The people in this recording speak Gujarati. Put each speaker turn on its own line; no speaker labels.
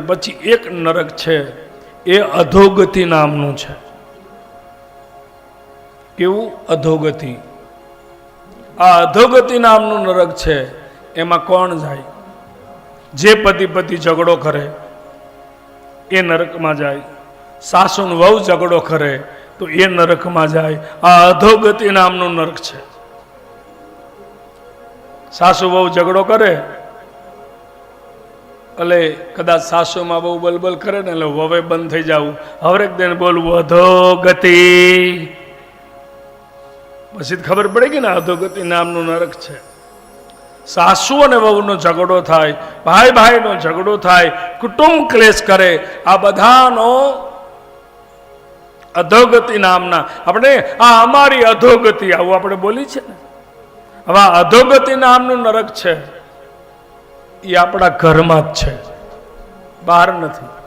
પછી એક નરક છે, એ અધોગતિ નામનું છે. કેવું? અધોગતિ. આ અધોગતિ નામનું નરક છે, એમાં કોણ જાય? જે પતિ પતિ ઝઘડો કરે, એ નરકમાં જાય. સાસુન વહુ ઝઘડો કરે, તો એ નરકમાં જાય. આ અધોગતિ નામનું નરક છે. સાસુ વહુ ઝઘડો કરે એટલે કદાચ સાસુમાં બહુ બલબલ કરે ને, એટલે હવે બંધ થઈ જવું હવરેક દિન બોલવું અધોગતિ પછી ખબર પડે કે ને અધોગતિ નામનું નરક છે. સાસુ અને વહુનો ઝઘડો થાય, ભાઈ ભાઈનો ઝઘડો થાય, કુટુંબ ક્લેશ કરે, આ બધાનો અધોગતિ નામના. આપણે, આ અમારી અધોગતિ આવું આપણે બોલી છે ને? હવે અધોગતિ નામનું નરક છે. એ આપણા ઘરમાં જ છે. બહાર નથી.